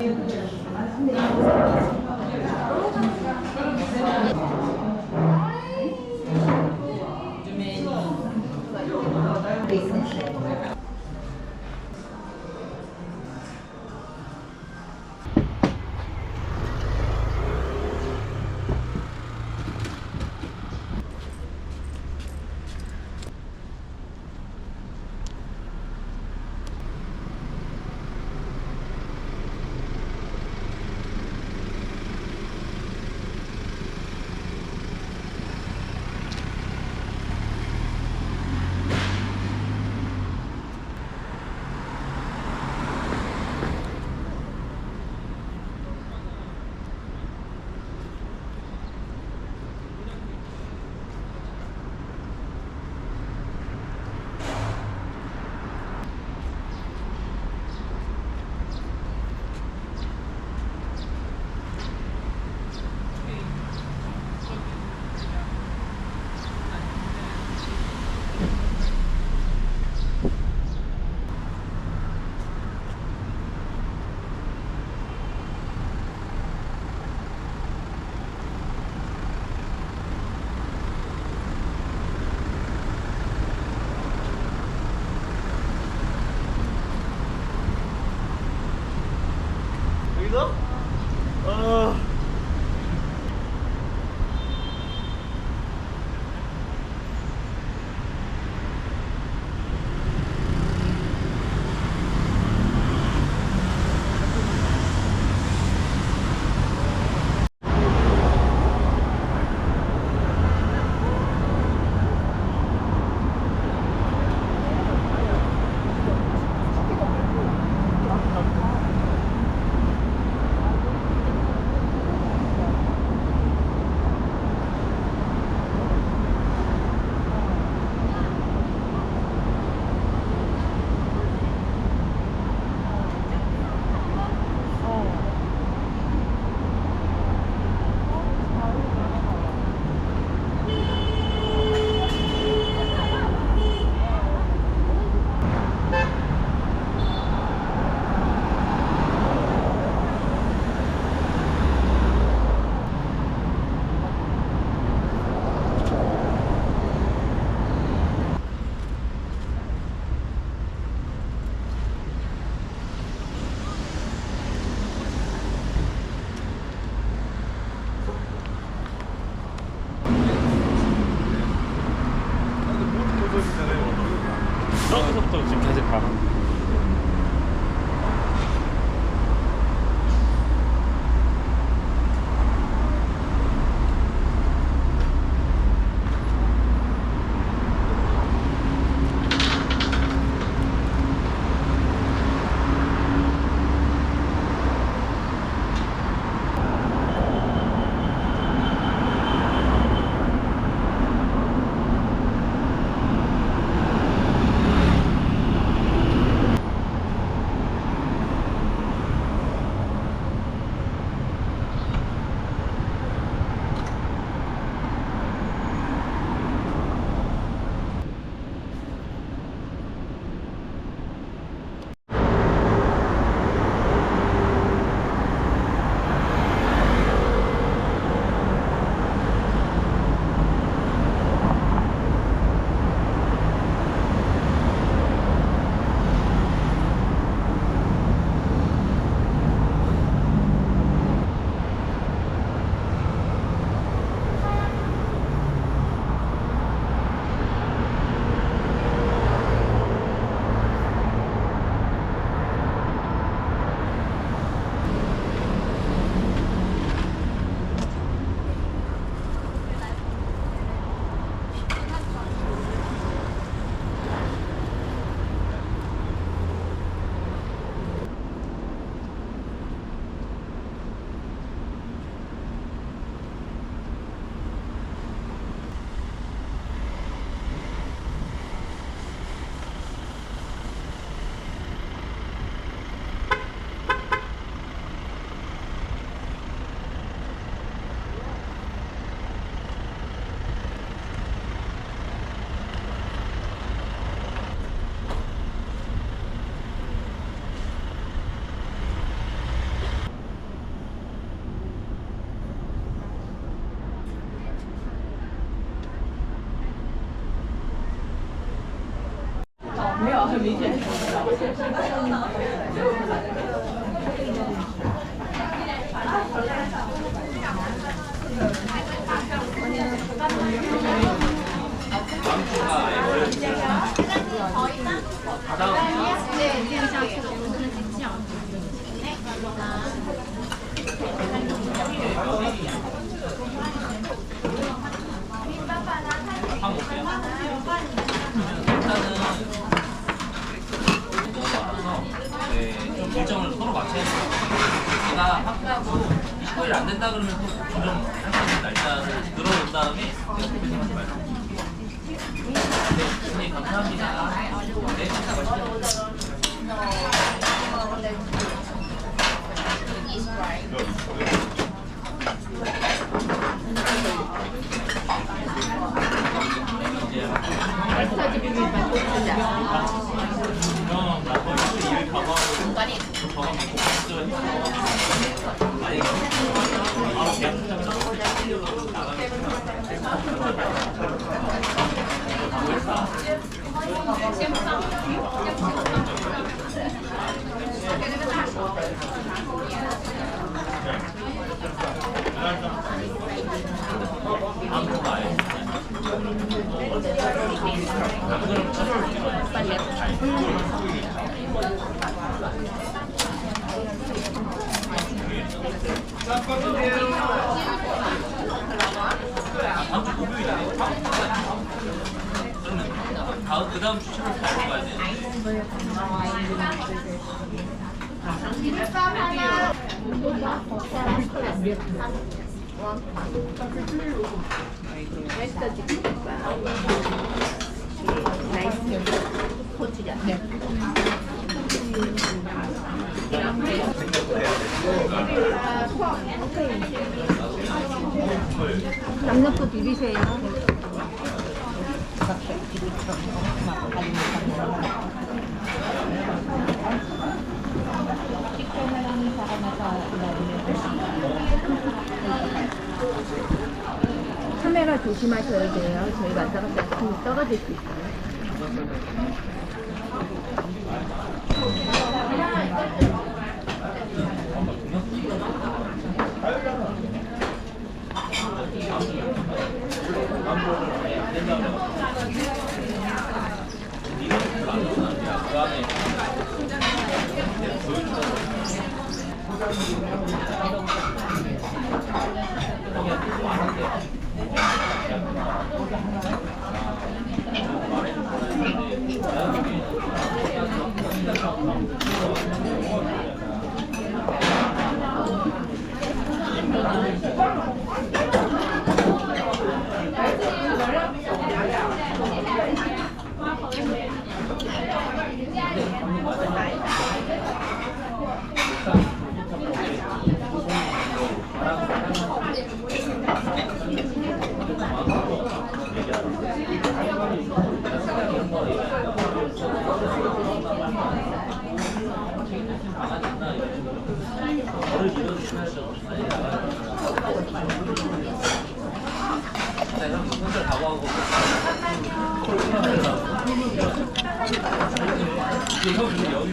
어. 일정을 서로 맞춰야 돼요. 제가 확보하고 29일 안 된다 그러면 또 조정할 수 있는 날짜를 늘어놓은 다음에 제가 대표님한테 말씀드릴게요. 네, 대표님 감사합니다. 네, 진짜 맛있게 마사지 비빔밥 꼭. 형, 나 거기 일 가봐하고 저 저거 먹고 진짜 아니, 바로 계약하자마자 아무도 안 해. 안 그러면 차를 밀어요. 다음 그 다음 주 7월 8일 가야 되는데. 마사지 비 네. 양념도 비비세요. 조심하셔야 돼요. 저희 왔다 갔다 하면 떨어질 수 있어요. 그 안에 내가 혼자 각오하고 이게 형이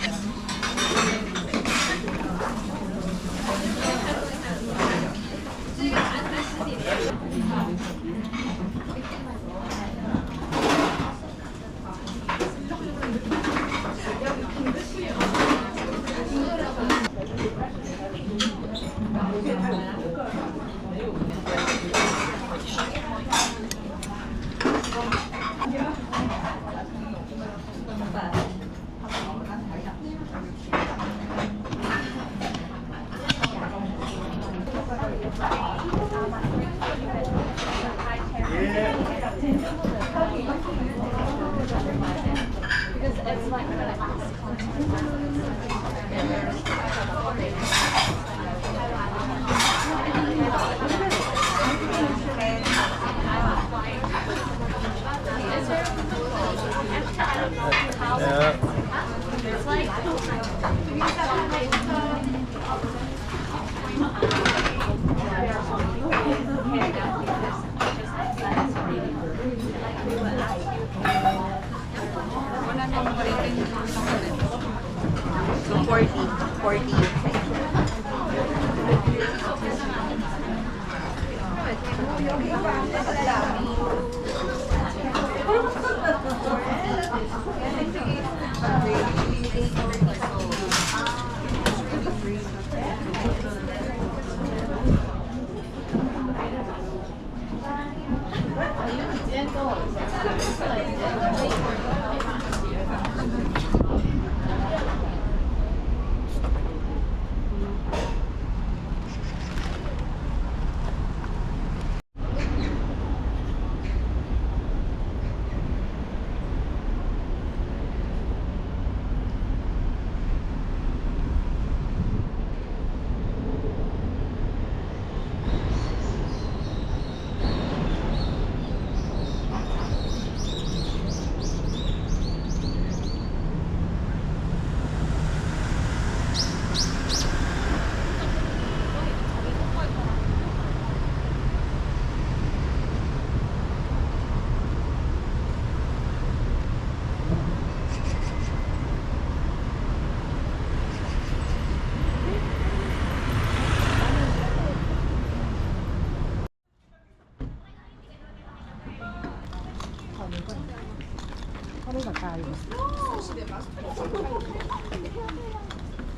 하루가 다요.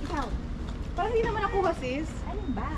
Ikaw. Parang hindi naman ako, sis. Ano ba?